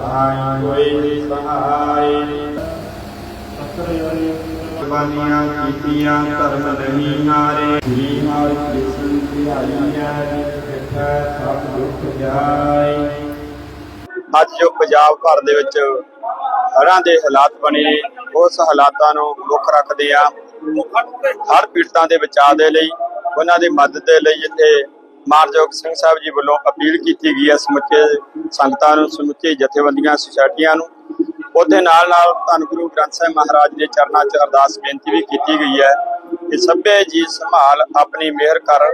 ਥਾਈ ਕੋਈ ਸਹਾਈ ਜਵਾਨੀਆਂ ਕੀਤੀਆਂ ਧਰਮ ਨਹੀਂ ਹਾਰੇ। ਜੀ ਮਾਰ ਕ੍ਰਿਸ਼ਨ ਧਿਆਈ ਹੈ ਜਿੱਥੈ ਸਭ ਦੁੱਖ ਜਾਏ। ਅੱਜ ਜੋ ਪੰਜਾਬ ਭਰ ਦੇ ਵਿੱਚ ਹੜ੍ਹਾਂ ਦੇ ਹਾਲਾਤ ਬਣੇ ਉਸ ਹਾਲਾਤਾਂ ਨੂੰ ਮੁੱਖ ਰੱਖਦੇ ਆ ਹਰ ਪੀੜਤਾਂ ਦੇ ਬਚਾਅ ਦੇ ਲਈ ਉਹਨਾਂ ਦੀ ਮਦਦ ਦੇ ਲਈ ਜਿੱਥੇ ਮਾਨਯੋਗ ਸਿੰਘ ਸਾਹਿਬ ਜੀ ਵੱਲੋਂ ਅਪੀਲ ਕੀਤੀ ਗਈ ਹੈ ਸਮੁੱਚੇ ਸੰਗਤਾਂ ਨੂੰ, ਸਮੁੱਚੇ ਜਥੇਬੰਦੀਆਂ, ਸੁਸਾਇਟੀਆਂ ਨੂੰ। ਉਹਦੇ ਨਾਲ ਨਾਲ ਧੰਨ ਗੁਰੂ ਗ੍ਰੰਥ ਸਾਹਿਬ ਮਹਾਰਾਜ ਦੇ ਚਰਨਾਂ 'ਚ ਅਰਦਾਸ ਬੇਨਤੀ ਵੀ ਕੀਤੀ ਗਈ ਹੈ ਕਿ ਸਭੇ ਜੀ ਸੰਭਾਲ ਆਪਣੀ ਮਿਹਰ ਕਰ।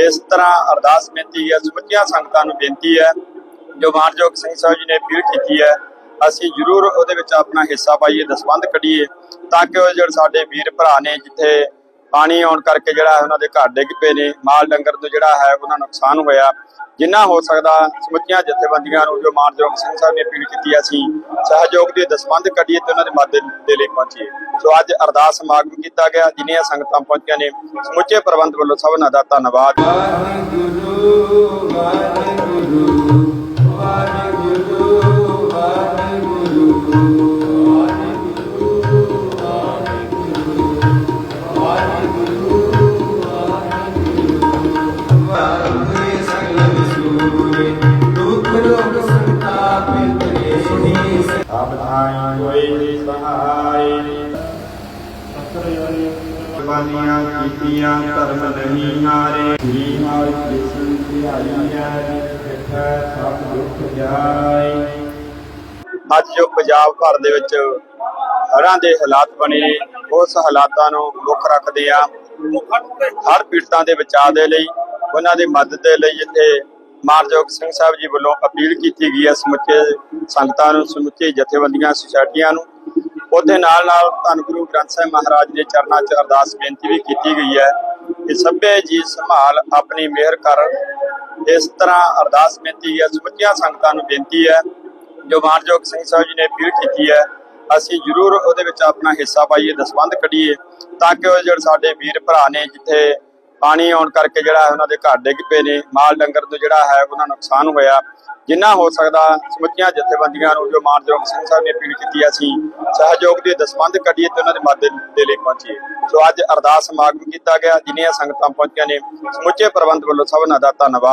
ਇਸ ਤਰ੍ਹਾਂ ਅਰਦਾਸ ਬੇਨਤੀ ਹੈ, ਸਮੁੱਚੀਆਂ ਸੰਗਤਾਂ ਨੂੰ ਬੇਨਤੀ ਹੈ, ਜੋ ਮਾਨਯੋਗ ਸਿੰਘ ਸਾਹਿਬ ਜੀ ਨੇ ਅਪੀਲ ਕੀਤੀ ਹੈ, ਅਸੀਂ ਜ਼ਰੂਰ ਉਹਦੇ ਵਿੱਚ ਆਪਣਾ ਹਿੱਸਾ ਪਾਈਏ, ਦਸਵੰਧ ਕੱਢੀਏ, ਤਾਂ ਕਿ ਉਹ ਜਿਹੜੇ ਸਾਡੇ ਵੀਰ ਭਰਾ ਨੇ ਜਿੱਥੇ ਪਾਣੀ ਆਉਣ ਕਰਕੇ ਜਿਹੜਾ ਉਹਨਾਂ ਦੇ ਘਰ ਡਿੱਗ ਪਏ ਨੇ, ਮਾਲ ਡੰਗਰ ਤੋਂ ਜਿਹੜਾ ਹੈ ਉਹਨਾਂ ਨੂੰ ਨੁਕਸਾਨ ਹੋਇਆ। ਜਿੰਨਾ ਹੋ ਸਕਦਾ, ਸਮੁੱਚੀਆਂ ਜਥੇਬੰਦੀਆਂ ਨੂੰ ਜੋ ਮਾਨਯੋਗ ਸਿੰਘ ਸਾਹਿਬ ਨੇ ਅਪੀਲ ਕੀਤੀ ਅਸੀਂ ਸਹਿਯੋਗ ਦੀ ਦਸਵੰਧ ਕੱਢੀਏ ਤੇ ਉਹਨਾਂ ਦੀ ਮਦਦ ਦੇ ਲਈ ਪਹੁੰਚੀਏ। ਸੋ ਅੱਜ ਅਰਦਾਸ ਸਮਾਗਮ ਕੀਤਾ ਗਿਆ, ਜਿੰਨੀਆਂ ਸੰਗਤਾਂ ਪਹੁੰਚੀਆਂ ਨੇ, ਸਮੁੱਚੇ ਪ੍ਰਬੰਧ ਵੱਲੋਂ ਸਭਨਾਂ ਦਾ ਧੰਨਵਾਦ। ਵਾਹਿਗੁਰੂ ਵਾਹਿਗੁਰੂ। ਜਵਾਨੀਆਂ ਕੀਤੀਆਂ ਧਰਮ ਨਹੀਂ ਹਾਰੇ। ਜੀ ਮਾਰ ਕ੍ਰਿਸ਼ਨ ਧਿਆਈ ਹੈ ਜਿੱਥੈ ਸਭ ਦੁੱਖ ਜਾਏ। ਅੱਜ ਜੋ ਪੰਜਾਬ ਭਰ ਦੇ ਵਿੱਚ ਹੜ੍ਹਾਂ ਦੇ ਹਾਲਾਤ ਬਣੇ ਉਸ ਹਾਲਾਤਾਂ ਨੂੰ ਮੁੱਖ ਰੱਖਦੇ ਆ ਹਰ ਪੀੜਤਾਂ ਦੇ ਬਚਾਅ ਦੇ ਲਈ ਉਹਨਾਂ ਦੀ ਮਦਦ ਦੇ ਲਈ ਜਿੱਥੇ ਮਾਨਯੋਗ ਸਿੰਘ ਸਾਹਿਬ ਜੀ ਵੱਲੋਂ ਅਪੀਲ ਕੀਤੀ ਗਈ ਹੈ ਸਮੁੱਚੇ ਸੰਗਤਾਂ ਨੂੰ, ਸਮੁੱਚੇ ਜਥੇਬੰਦੀਆਂ, ਸੁਸਾਇਟੀਆਂ ਨੂੰ। ਉਹਦੇ ਨਾਲ ਨਾਲ ਧੰਨ ਗੁਰੂ ਗ੍ਰੰਥ ਸਾਹਿਬ ਮਹਾਰਾਜ ਦੇ ਚਰਨਾਂ 'ਚ ਅਰਦਾਸ ਬੇਨਤੀ ਵੀ ਕੀਤੀ ਗਈ ਹੈ ਕਿ ਸਭੇ ਜੀ ਸੰਭਾਲ ਆਪਣੀ ਮਿਹਰ ਕਰ। ਇਸ ਤਰ੍ਹਾਂ ਅਰਦਾਸ ਬੇਨਤੀ ਹੈ, ਸਮੁੱਚੀਆਂ ਸੰਗਤਾਂ ਨੂੰ ਬੇਨਤੀ ਹੈ। ਜੋ ਮਾਨਯੋਗ ਸਿੰਘ ਸਾਹਿਬ ਜੀ ਨੇ ਅਪੀਲ ਕੀਤੀ ਹੈ, ਅਸੀਂ ਜ਼ਰੂਰ ਉਹਦੇ ਵਿੱਚ ਆਪਣਾ ਹਿੱਸਾ ਪਾਈਏ, ਦਸਵੰਧ ਕੱਢੀਏ ਤਾਂ ਕਿ ਉਹ ਜਿਹੜੇ ਸਾਡੇ ਵੀਰ ਭਰਾ ਨੇ ਜਿੱਥੇ ਪਾਣੀ ਆਉਣ ਕਰਕੇ ਜਿਹੜਾ ਹੈ ਉਹਨਾਂ ਦੇ ਘਰ ਡਿੱਗ ਪਏ ਨੇ। ਮਾਲ ਡੰਗਰ ਤੋਂ ਜਿਹੜਾ ਹੈ ਉਹਨਾਂ ਨੂੰ ਨੁਕਸਾਨ ਹੋਇਆ। ਜਿੰਨਾ ਹੋ ਸਕਦਾ ਸਮੁੱਚੀਆਂ ਜਥੇਬੰਦੀਆਂ ਨੂੰ ਜੋ ਮਾਨਯੋਗ ਸਿੰਘ ਸਾਹਿਬ ਨੇ ਅਪੀਲ ਕੀਤੀ ਅਸੀਂ ਸਹਿਯੋਗ ਦੀ ਦਸਵੰਧ ਕੱਢੀਏ ਤੇ ਉਹਨਾਂ ਦੇ ਮਦਦ ਦੇ ਲਈ ਪਹੁੰਚੀਏ। ਸੋ ਅੱਜ ਅਰਦਾਸ ਸਮਾਗਮ ਕੀਤਾ ਗਿਆ, ਜਿੰਨੀਆਂ ਸੰਗਤਾਂ ਪਹੁੰਚੀਆਂ ਨੇ। ਸਮੁੱਚੇ ਪ੍ਰਬੰਧ ਵੱਲੋਂ ਸਭਨਾਂ ਦਾ ਧੰਨਵਾਦ।